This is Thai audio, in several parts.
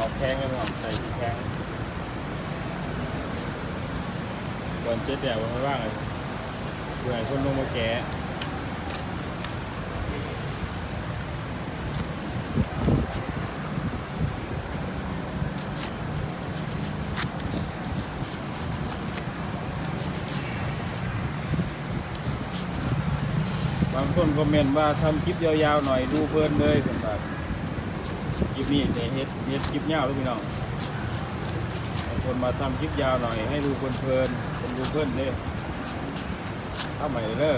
ออกแข้งเลยพี่น้องใส่สีแข้งก่อนเช็ดแดดไว้ว่างเลยเพื่อให้คนลงมาแกะบางคนคอมเมนต์ว่าทำคลิปยาวๆหน่อยดูเพลินเลยผมแบบ ลิปนี้เนี่ยเฮ็ดเฮ็ดคลิปยาวเลยพี่น้องคนมาทำคลิปยาวหน่อย ให้ดูเพลินคนดูเพลินเลยเข้าใหม่เด้อ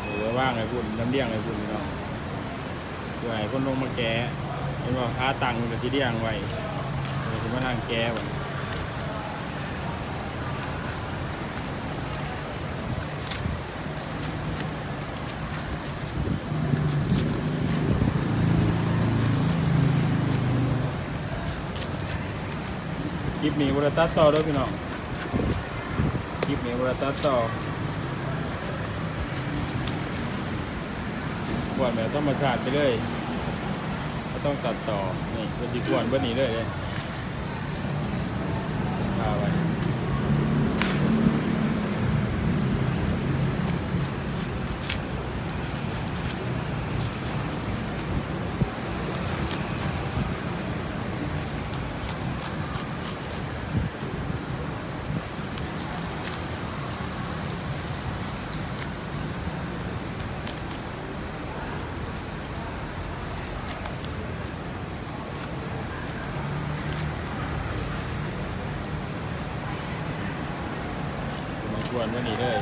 เออว่างไอ้คุณน้ำเลี้ยงไอ้คุณพี่น้องเพื่อให้คนลงมาแกะเห็นว่าค้าตังค์กับที่เลี้ยงไว้เดี๋ยวจะมานั่งแกะว้ค ปนี้บริตัดต่อด้วยพี่น้องคลิปนี้บริตัดต่อขวนแบบธรรมชาติไปเลยไม่ต้องตัดต่อ นี่เป็นที่ขวนเบอร์นี้เลยเลยพาไว้ มันขวนเบิ้นี้เลย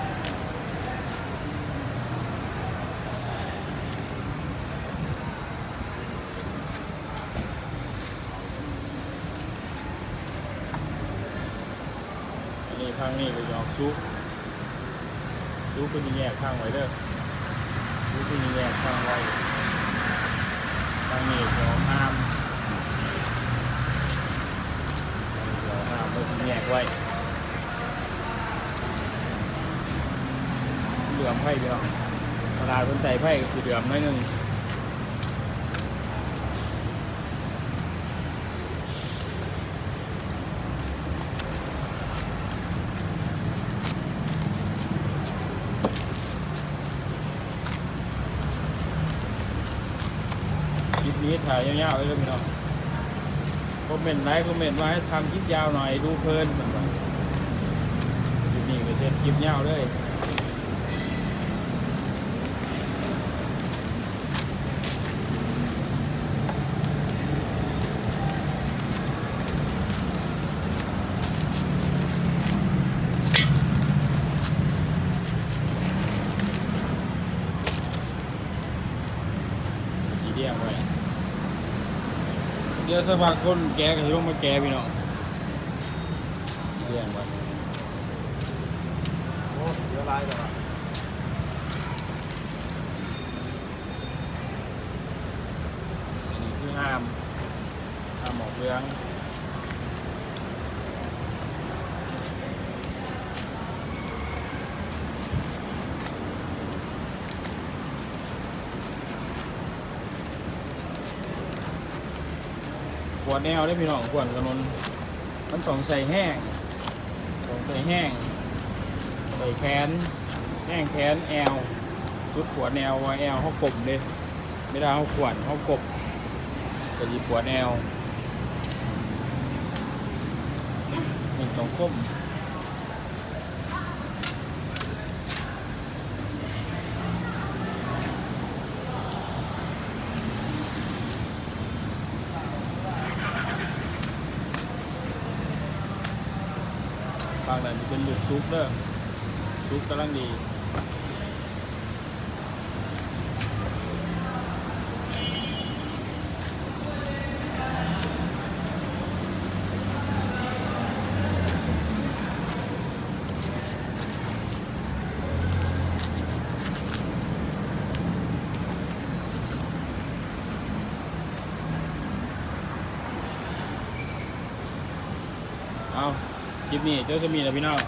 อันนี้ข้างนี้ก็ยอกซุปซุปก็ยังแยกข้างไว้เด้อซุปก็ยังแยกข้างไว้ข้างนี้ก็เอาน้ำเดี๋ยวน้ำก็ยังแยกไว้เหลือม ไผ่พี่น้องตลาดคนใจไผ่ก็คือเหลือมน้อยนึงคลิปนี้ถ่ายยาวๆไว้เลยพี่น้องคอมเมนต์ไลค์คอมเมนต์ว่าให้ทำคลิปยาวหน่อยดูเพลินเหมือนกันคลิปนี้ก็เทนคลิปยาวเลย สีเดียงไว้ เดี๋ยวสักพักคนแกก็จะลงมาแกพี่น้องเรียงไว้โอ้เยอะลายจังวะอันนี้คือห้ามห้ามหมอกเรือง ขวดแนวได้พี่น้องขวดถนนมันต้องใส่แห้งต้องใส่แห้ง ใส่แขนแห้งแขนแอลชุดขวดแนวว่าแอลเขากลมเลยไม่ได้เขาขวดเขากบก็ยีขวดแนวนี่ต้องก้ม บางนั้นจะเป็นลูกซุปเด้อซุปกำลังดีเอา คลิปนี้เจ้าจะมีนะพี่น้อง